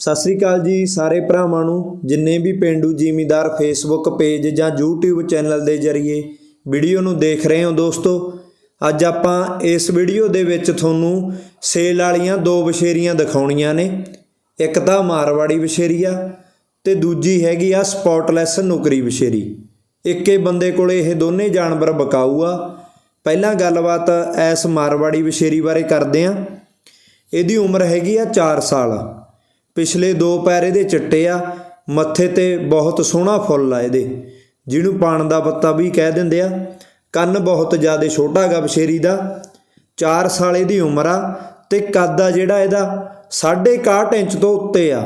ਸਤਿ ਸ੍ਰੀ ਅਕਾਲ ਜੀ ਸਾਰੇ ਭਰਾਵਾਂ ਨੂੰ, ਜਿੰਨੇ ਵੀ ਪਿੰਡੂ ਜ਼ਿਮੀਦਾਰ ਫੇਸਬੁੱਕ ਪੇਜ ਜਾਂ YouTube ਚੈਨਲ ਦੇ ਜ਼ਰੀਏ ਵੀਡੀਓ ਨੂੰ ਦੇਖ ਰਹੇ ਹੋ ਦੋਸਤੋ, ਅੱਜ ਆਪਾਂ ਇਸ ਵੀਡੀਓ ਦੇ ਵਿੱਚ ਤੁਹਾਨੂੰ ਸੇਲ ਵਾਲੀਆਂ ਦੋ ਵਿਸ਼ੇਰੀਆਂ ਦਿਖਾਉਣੀਆਂ ਨੇ। ਇੱਕ ਤਾਂ ਮਾਰਵਾੜੀ ਵਿਸ਼ੇਰੀ ਆ ਤੇ ਦੂਜੀ ਹੈਗੀ ਆ ਸਪੌਟਲੈਸ ਨੁਕਰੀ ਵਿਸ਼ੇਰੀ ਇੱਕੇ ਬੰਦੇ ਕੋਲ ਇਹ ਦੋਨੇ ਜਾਨਵਰ ਬਕਾਊ ਆ। ਪਹਿਲਾਂ ਗੱਲਬਾਤ ਐਸ ਮਾਰਵਾੜੀ ਵਿਸ਼ੇਰੀ ਬਾਰੇ ਕਰਦੇ ਆ ਇਹਦੀ ਉਮਰ ਹੈਗੀ ਆ 4 ਸਾਲ। ਪਿਛਲੇ ਦੋ ਪੈਰ ਇਹਦੇ ਚਿੱਟੇ ਆ, ਮੱਥੇ ਤੇ ਬਹੁਤ ਸੋਹਣਾ ਫੁੱਲ ਆ ਇਹਦੇ। ਜਿਹਨੂੰ ਪਾਣ ਦਾ ਪੱਤਾ ਵੀ ਕਹਿ ਦਿੰਦੇ ਆ, ਕੰਨ ਬਹੁਤ ਜ਼ਿਆਦਾ ਛੋਟਾ ਗਾ ਬਸ਼ੇਰੀ ਦਾ 4 ਸਾਲ ਇਹਦੀ ਉਮਰ ਆ ਤੇ ਕੱਦ ਆ ਜਿਹੜਾ ਇਹਦਾ 61 ਇੰਚ ਤੋਂ ਉੱਤੇ ਆ।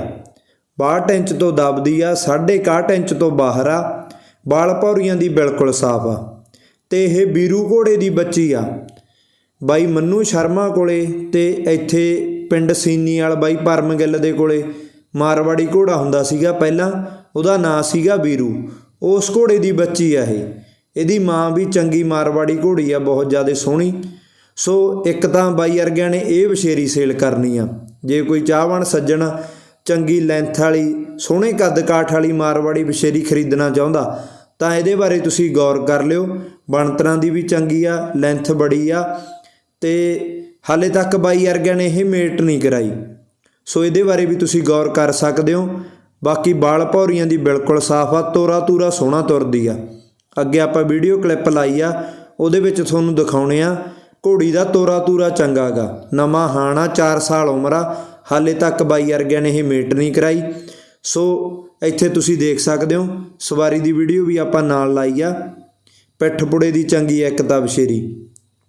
62 ਇੰਚ ਤੋਂ ਦਬਦੀ ਆ 61 ਇੰਚ ਤੋਂ ਬਾਹਰ ਆ, ਵਾਲ ਭੌਰੀਆਂ ਦੀ ਬਿਲਕੁਲ ਸਾਫ਼ ਆ। ਤੇ ਇਹ ਬੀਰੂ ਘੋੜੇ ਦੀ ਬੱਚੀ ਆ। ਬਾਈ ਮੰਨੂ ਸ਼ਰਮਾ ਕੋਲੇ ਤੇ ਇੱਥੇ ਪਿੰਡ ਸੀਨੀ ਵਾਲ ਬਾਈ ਪਰਮ ਗਿੱਲ ਦੇ ਕੋਲੇ ਮਾਰਵਾੜੀ ਘੋੜਾ ਹੁੰਦਾ ਸੀਗਾ ਪਹਿਲਾਂ, ਉਹਦਾ ਨਾਂ ਸੀਗਾ ਵੀਰੂ। ਉਸ ਘੋੜੇ ਦੀ ਬੱਚੀ ਆ ਇਹ। ਇਹਦੀ ਮਾਂ ਵੀ ਚੰਗੀ ਮਾਰਵਾੜੀ ਘੋੜੀ ਆ, ਬਹੁਤ ਜ਼ਿਆਦਾ ਸੋਹਣੀ। ਸੋ ਇੱਕ ਤਾਂ ਬਾਈ ਵਰਗਿਆਂ ਨੇ ਇਹ ਵਿਸ਼ੇਰੀ ਸੇਲ ਕਰਨੀ ਆ। ਜੇ ਕੋਈ ਚਾਹਵਣ ਸੱਜਣ ਚੰਗੀ ਲੈਂਥ ਵਾਲੀ, ਸੋਹਣੇ ਕੱਦ ਕਾਠ ਵਾਲੀ ਮਾਰਵਾੜੀ ਵਿਸ਼ੇਰੀ ਖਰੀਦਣਾ ਚਾਹੁੰਦਾ, ਤਾਂ ਇਹਦੇ ਬਾਰੇ ਤੁਸੀਂ ਗੌਰ ਕਰ ਲਿਓ। ਬਣਤਰਾਂ ਦੀ ਵੀ ਚੰਗੀ ਆ ਲੈਂਥ ਬੜੀ ਆ। ਤੇ ਹਾਲੇ ਤੱਕ ਬਾਈ ਵਰਗਿਆਂ ਨੇ ਇਹ ਮੇਟ ਨਹੀਂ ਕਰਾਈ। ਸੋ ਇਹਦੇ ਬਾਰੇ ਵੀ ਤੁਸੀਂ ਗੌਰ ਕਰ ਸਕਦੇ ਹੋ। ਬਾਕੀ ਬਾਲ ਭੌਰੀਆਂ ਦੀ ਬਿਲਕੁਲ ਸਾਫ਼ ਆ, ਤੋਰਾ ਤੂਰਾ ਸੋਹਣਾ ਤੁਰਦੀ ਆ। ਅੱਗੇ ਆਪਾਂ ਵੀਡੀਓ ਕਲਿੱਪ ਲਾਈ ਆ, ਉਹਦੇ ਵਿੱਚ ਤੁਹਾਨੂੰ ਦਿਖਾਉਣੇ ਆ, ਘੋੜੀ ਦਾ ਤੋਰਾ ਤੂਰਾ ਚੰਗਾ ਗਾ। ਨਵਾਂ ਹਾਣਾ 4 ਸਾਲ ਉਮਰ ਆ, ਹਾਲੇ ਤੱਕ ਬਾਈ ਵਰਗਿਆਂ ਨੇ ਇਹ ਮੇਟ ਨਹੀਂ ਕਰਾਈ। ਸੋ ਇੱਥੇ ਤੁਸੀਂ ਦੇਖ ਸਕਦੇ ਹੋ, ਸਵਾਰੀ ਦੀ ਵੀਡੀਓ ਵੀ ਆਪਾਂ ਨਾਲ ਲਾਈ ਆ। ਪਿੱਠ ਪੁੜੇ ਦੀ ਚੰਗੀ ਆ ਇੱਕ ਤਾਂ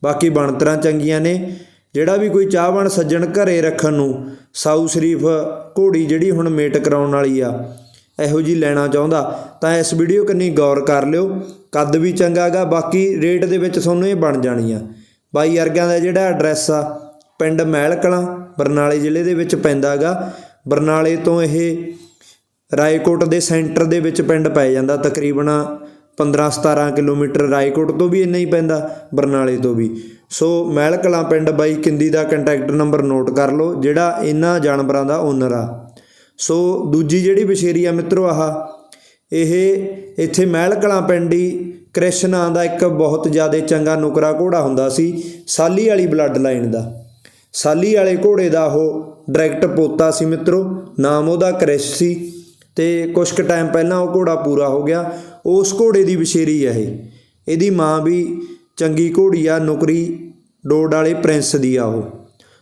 ਬਾਕੀ ਬਣਤਰਾਂ ਚੰਗੀਆਂ ਨੇ। ਜਿਹੜਾ ਵੀ ਕੋਈ ਚਾਹਵਣ ਸੱਜਣ ਘਰੇ ਰੱਖਣ ਨੂੰ, ਸਾਊ ਸ਼ਰੀਫ ਘੋੜੀ ਜਿਹੜੀ ਹੁਣ ਮੇਟ ਕਰਾਉਣ ਵਾਲੀ ਆ, ਇਹੋ ਜੀ ਲੈਣਾ ਚਾਹੁੰਦਾ, ਤਾਂ ਇਸ ਵੀਡੀਓ ਕੰਨੀ ਗੌਰ ਕਰ ਲਿਓ। ਕੱਦ ਵੀ ਚੰਗਾਗਾ ਬਾਕੀ ਰੇਟ ਦੇ ਵਿੱਚ ਤੁਹਾਨੂੰ ਇਹ ਬਣ ਜਾਣੀ ਆ। ਬਾਈ ਅਰਗਿਆਂ ਦਾ ਜਿਹੜਾ ਐਡਰੈਸ ਆ, ਪਿੰਡ ਮਹਿਲ ਕਲਾਂ ਬਰਨਾਲੇ ਜ਼ਿਲ੍ਹੇ ਦੇ ਵਿੱਚ ਪੈਂਦਾਗਾ ਬਰਨਾਲੇ ਤੋਂ ਇਹ ਰਾਏਕੋਟ ਦੇ ਸੈਂਟਰ ਦੇ ਵਿੱਚ ਪਿੰਡ ਪੈ ਜਾਂਦਾ, ਤਕਰੀਬਨ 15-17 ਕਿਲੋਮੀਟਰ ਰਾਏਕੋਟ ਤੋਂ ਵੀ ਇੰਨਾ ਹੀ ਪੈਂਦਾ, ਬਰਨਾਲੇ ਤੋਂ ਵੀ। ਸੋ ਮਹਿਲ ਕਲਾਂ ਪਿੰਡ ਬਾਈ ਕਿੰਦੀ ਦਾ ਕੰਟੈਕਟ ਨੰਬਰ ਨੋਟ ਕਰ ਲਓ, ਜਿਹੜਾ ਇਹਨਾਂ ਜਾਨਵਰਾਂ ਦਾ ਓਨਰ ਆ। ਸੋ ਦੂਜੀ ਜਿਹੜੀ ਵਿਸ਼ੇਰੀ ਆ ਮਿੱਤਰੋ ਆਹ, ਇਹ ਇੱਥੇ ਮਹਿਲ ਕਲਾਂ ਪਿੰਡ ਹੀ ਕ੍ਰਿਸ਼ਨਾ ਦਾ ਇੱਕ ਬਹੁਤ ਜ਼ਿਆਦਾ ਚੰਗਾ ਨੁਕਰਾ ਘੋੜਾ ਹੁੰਦਾ ਸੀ, ਸਾਲੀ ਵਾਲੀ ਬਲੱਡ ਲਾਈਨ ਦਾ। ਸਾਲੀ ਵਾਲੇ ਘੋੜੇ ਦਾ ਉਹ ਡਾਇਰੈਕਟ ਪੋਤਾ ਸੀ ਮਿੱਤਰੋ, ਨਾਮ ਉਹਦਾ ਕ੍ਰਿਸ਼ ਸੀ ਤੇ ਕੁਝ ਕੁ ਟਾਈਮ ਪਹਿਲਾਂ ਉਹ ਘੋੜਾ ਪੂਰਾ ਹੋ ਗਿਆ। ਉਸ ਘੋੜੇ ਦੀ ਵਿਸ਼ੇਰੀ ਹੈ ਇਹ। ਇਹਦੀ ਮਾਂ ਵੀ ਚੰਗੀ ਘੋੜੀ ਆ, ਨੌਕਰੀ ਡੋਡ ਵਾਲੇ ਪ੍ਰਿੰਸ ਦੀ ਆ ਉਹ।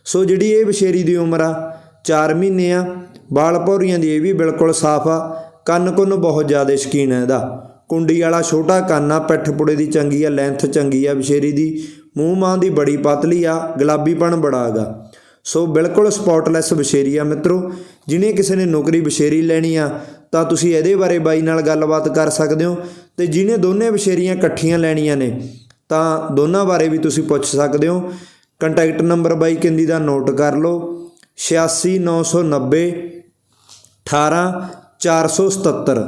ਸੋ ਜਿਹੜੀ ਇਹ ਵਿਸ਼ੇਰੀ ਦੀ ਉਮਰ ਆ 4 ਮਹੀਨੇ ਆ ਬਾਲ ਭੌਰੀਆਂ ਦੀ ਇਹ ਵੀ ਬਿਲਕੁਲ ਸਾਫ਼ ਆ, ਕੰਨ ਕੁੰਨ ਬਹੁਤ ਜ਼ਿਆਦਾ ਸ਼ਕੀਨ ਹੈ ਇਹਦਾ। ਕੁੰਡੀ ਵਾਲਾ ਛੋਟਾ ਕੰਨ ਆ, ਪਿੱਠ ਪੁੜੇ ਦੀ ਚੰਗੀ ਆ, ਲੈਂਥ ਚੰਗੀ ਆ ਵਿਸ਼ੇਰੀ ਦੀ, ਮੂੰਹ ਮਾਂ ਦੀ ਬੜੀ ਪਤਲੀ ਆ, ਗੁਲਾਬੀਪਣ ਬੜਾ ਹੈਗਾ। ਸੋ ਬਿਲਕੁਲ ਸਪੌਟਲੈਸ ਵਿਸ਼ੇਰੀ ਆ ਮਿੱਤਰੋ ਜਿਹਨੇ ਕਿਸੇ ਨੇ ਨੌਕਰੀ ਵਿਸ਼ੇਰੀ ਲੈਣੀ ਆ, ਤਾਂ ਤੁਸੀਂ ਇਹਦੇ ਬਾਰੇ ਬਾਈ ਨਾਲ ਗੱਲਬਾਤ ਕਰ ਸਕਦੇ ਹੋ, ਤੇ ਜਿਹਨੇ ਦੋਨੇ ਵਿਸ਼ੇਰੀਆਂ ਇਕੱਠੀਆਂ ਲੈਣੀਆਂ ਨੇ ਤਾਂ ਦੋਨਾਂ ਬਾਰੇ ਵੀ ਤੁਸੀਂ ਪੁੱਛ ਸਕਦੇ ਹੋ। ਕੰਟੈਕਟ ਨੰਬਰ ਬਾਈ ਕਿੰਦੀ ਦਾ ਨੋਟ ਕਰ ਲਓ। 86990 18477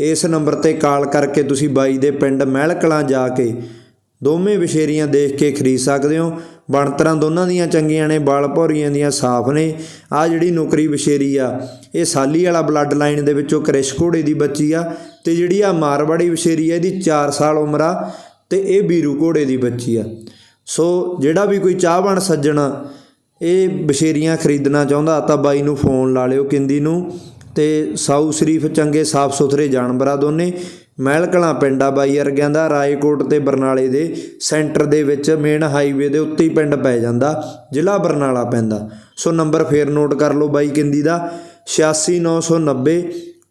ਇਸ ਨੰਬਰ ਤੇ ਕਾਲ ਕਰਕੇ ਤੁਸੀਂ ਬਾਈ ਦੇ ਪਿੰਡ ਮਹਿਲ ਕਲਾਂ ਜਾ ਕੇ ਦੋਵੇਂ ਵਿਸ਼ੇਰੀਆਂ ਦੇਖ ਕੇ ਖਰੀਦ ਸਕਦੇ ਹੋ। ਬਣਤਰਾਂ ਦੋਨਾਂ ਦੀਆਂ ਚੰਗੀਆਂ ਨੇ, ਬਾਲ ਭੌਰੀਆਂ ਦੀਆਂ ਸਾਫ਼ ਨੇ। ਆ ਜਿਹੜੀ ਨੌਕਰੀ ਵਿਸ਼ੇਰੀ ਆ, ਇਹ ਸਾਲੀ ਵਾਲਾ ਬਲੱਡ ਲਾਈਨ ਦੇ ਵਿੱਚੋਂ ਕ੍ਰਿਸ਼ ਘੋੜੇ ਦੀ ਬੱਚੀ ਆ। ਤੇ ਜਿਹੜੀ ਆ ਮਾਰਵਾੜੀ ਵਿਸ਼ੇਰੀ ਆ, ਇਹਦੀ 4 ਸਾਲ ਉਮਰ ਆ। ਤੇ ਇਹ ਬੀਰੂ ਘੋੜੇ ਦੀ ਬੱਚੀ ਆ। ਸੋ ਜਿਹੜਾ ਵੀ ਕੋਈ ਚਾਹਵਾਨ ਸੱਜਣ ਇਹ ਬਸ਼ੇਰੀਆਂ ਖਰੀਦਣਾ ਚਾਹੁੰਦਾ, ਤਾਂ ਬਾਈ ਨੂੰ ਫੋਨ ਲਾ ਲਿਓ ਕਿੰਦੀ ਨੂੰ ਤੇ ਸਾਊ ਸ਼ਰੀਫ ਚੰਗੇ ਸਾਫ਼ ਸੁਥਰੇ ਜਾਨਵਰਾਂ ਦੋਨੇ, ਮਹਿਲਕਲਾਂ ਪਿੰਡਾ ਬਾਈ ਵਰਗਿਆਂ ਦਾ, ਰਾਏਕੋਟ ਤੇ ਬਰਨਾਲੇ ਦੇ, ਸੈਂਟਰ ਦੇ ਵਿੱਚ ਮੇਨ ਹਾਈਵੇ ਦੇ ਉੱਤੇ ਹੀ ਪਿੰਡ ਪੈ ਜਾਂਦਾ, ਜ਼ਿਲ੍ਹਾ ਬਰਨਾਲਾ ਪੈਂਦਾ। ਸੋ ਨੰਬਰ ਫੇਰ ਨੋਟ ਕਰ ਲਓ ਬਾਈ ਕਿੰਦੀ ਦਾ 86990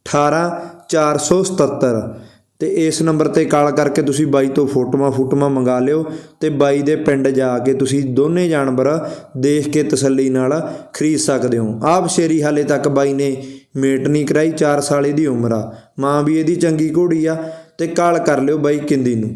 18477 ਤੇ ਇਸ ਨੰਬਰ ਤੇ ਕਾਲ ਕਰਕੇ ਤੁਸੀਂ ਬਾਈ ਤੋਂ ਫੋਟੋਆਂ ਫੋਟੋਆਂ ਮੰਗਾ ਲਿਓ ਤੇ ਬਾਈ ਦੇ ਪਿੰਡ ਜਾ ਕੇ ਤੁਸੀਂ ਦੋਨੇ ਜਾਨਵਰ ਦੇਖ ਕੇ ਤਸੱਲੀ ਨਾਲ ਖਰੀਦ ਸਕਦੇ ਹੋ। ਆਪ ਸ਼ੇਰੀ ਹਾਲੇ ਤੱਕ ਬਾਈ ਨੇ ਮੇਟ ਨਹੀਂ ਕਰਾਈ 4 ਸਾਲ ਦੀ ਉਮਰ ਆ। ਮਾਂ ਵੀ ਇਹਦੀ ਚੰਗੀ ਘੋੜੀ ਆ ਤੇ ਕਾਲ ਕਰ ਲਿਓ ਬਾਈ ਕਿੰਦੀ ਨੂੰ।